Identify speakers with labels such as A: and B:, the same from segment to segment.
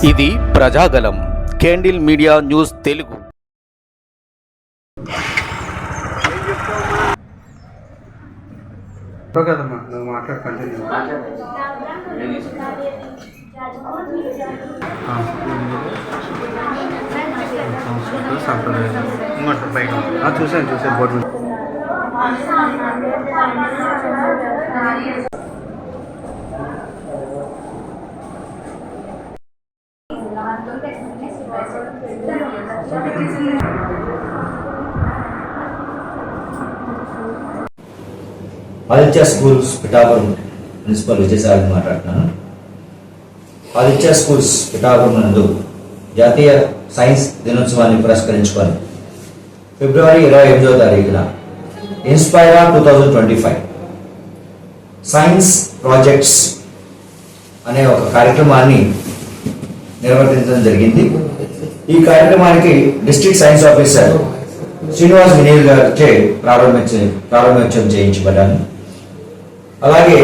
A: ఇది Prajagalam candle media news Telugu.
B: చూసాను చూసాను board
C: Aditya schools Pithapuram principal Vijayasai మాట్లాడుతున్నాను ఆదిత్య స్కూల్స్ పిఠాపురం నందు జాతీయ సైన్స్ దినోత్సవాన్ని పురస్కరించుకొని ఫిబ్రవరి ఇరవై ఎనిమిదవ తారీఖున Inspira two thousand twenty five science projects అనే ఒక కార్యక్రమాన్ని నిర్వర్తించడం జరిగింది. ఈ కార్యక్రమానికి district science officer Srinivas Vineel గారిచే ప్రారంభించ ప్రారంభోత్సవం చేయించబడ్డాను అలాగే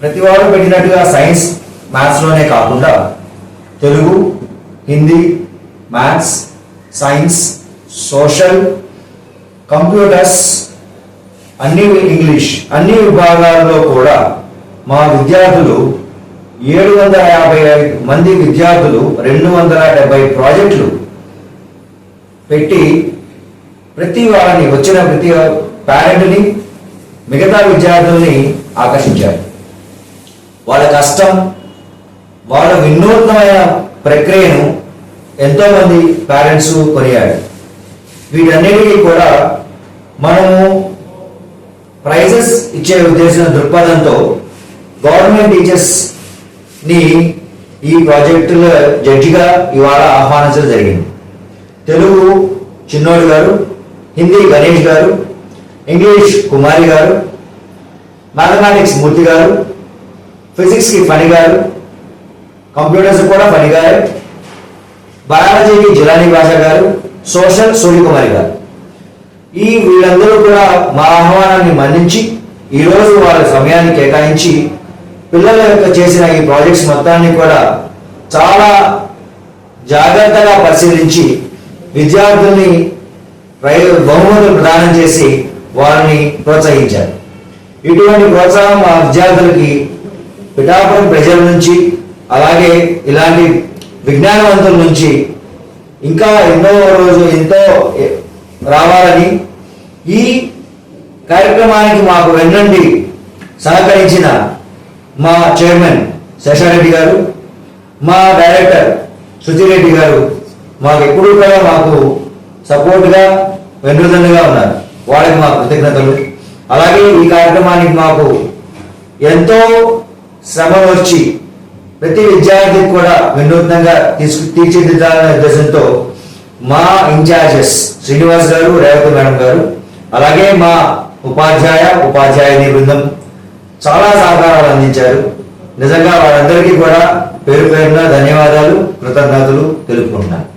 C: ప్రతి వారు పెట్టినట్టుగా సైన్స్ మ్యాథ్స్లోనే కాకుండా Telugu Hindi maths science social computers అన్ని ఇంగ్లీష్ అన్ని విభాగాల్లో కూడా మా విద్యార్థులు ఏడు వందల యాభై ఐదు మంది విద్యార్థులు రెండు వందల డెబ్బై ప్రాజెక్టులు పెట్టి ప్రతి వారిని వచ్చిన ప్రతి పేరెంట్ని మిగతా విద్యార్థుల్ని ఆకర్షించారు. వాళ్ళ కష్టం వాళ్ళ వినూత్నమైన ప్రక్రియను ఎంతోమంది పేరెంట్స్ కొనియారు వీటన్నిటికీ కూడా మనము ప్రైజెస్ ఇచ్చే ఉద్దేశం దృక్పథంతో గవర్నమెంట్ టీచర్స్ ని ఈ ప్రాజెక్టుల జడ్జిగా ఇవాళ ఆహ్వానించడం జరిగింది. తెలుగు చిన్నోడు గారు హిందీ గణేష్ గారు ఇంగ్లీష్ కుమారి గారు మ్యాథమెటిక్స్ మూర్తి గారు ఫిజిక్స్కి ఫణి గారు కంప్యూటర్స్ కూడా ఫణి గారు బయాలజీకి జిలాని భాష గారు సోషల్ సూర్యకుమారి గారు. ఈ వీళ్ళందరూ కూడా మా ఆహ్వానాన్ని మన్నించి ఈరోజు వాళ్ళ సమయాన్ని కేటాయించి పిల్లల యొక్క చేసిన ఈ ప్రాజెక్ట్స్ మొత్తాన్ని కూడా చాలా జాగ్రత్తగా పరిశీలించి విద్యార్థుల్ని ప్రై బహుమతులు ప్రదానం చేసి వారిని ప్రోత్సహించారు. ఇటువంటి ప్రోత్సాహం మా విద్యార్థులకి పిఠాపురం ప్రజల నుంచి అలాగే ఇలాంటి విజ్ఞానవంతుల నుంచి ఇంకా ఎన్నో రోజు ఎంతో రావాలని ఈ కార్యక్రమానికి మాకు వెన్నండి సహకరించిన మా చైర్మన్ శశారెడ్డి గారు మా డైరెక్టర్ సుధిరెడ్డి గారు మాకు ఎప్పుడూ కూడా మాకు సపోర్ట్గా వెన్నుదన్నుగా ఉన్నారు. వాళ్ళకి మా కృతజ్ఞతలు. అలాగే ఈ కార్యక్రమానికి మాకు ఎంతో శ్రమ వచ్చి ప్రతి విద్యార్థికి కూడా వినూత్నంగా తీసుకు తీర్చిదిద్దాలనే ఉద్దేశంతో మా ఇన్ఛార్జెస్ శ్రీనివాస్ గారు రేవతి మేడం గారు అలాగే మా ఉపాధ్యాయ ఉపాధ్యాయుని బృందం చాలా సహకారాలు అందించారు. నిజంగా వారందరికీ కూడా పేరు పేరున ధన్యవాదాలు కృతజ్ఞతలు తెలుపుకుంటున్నాను.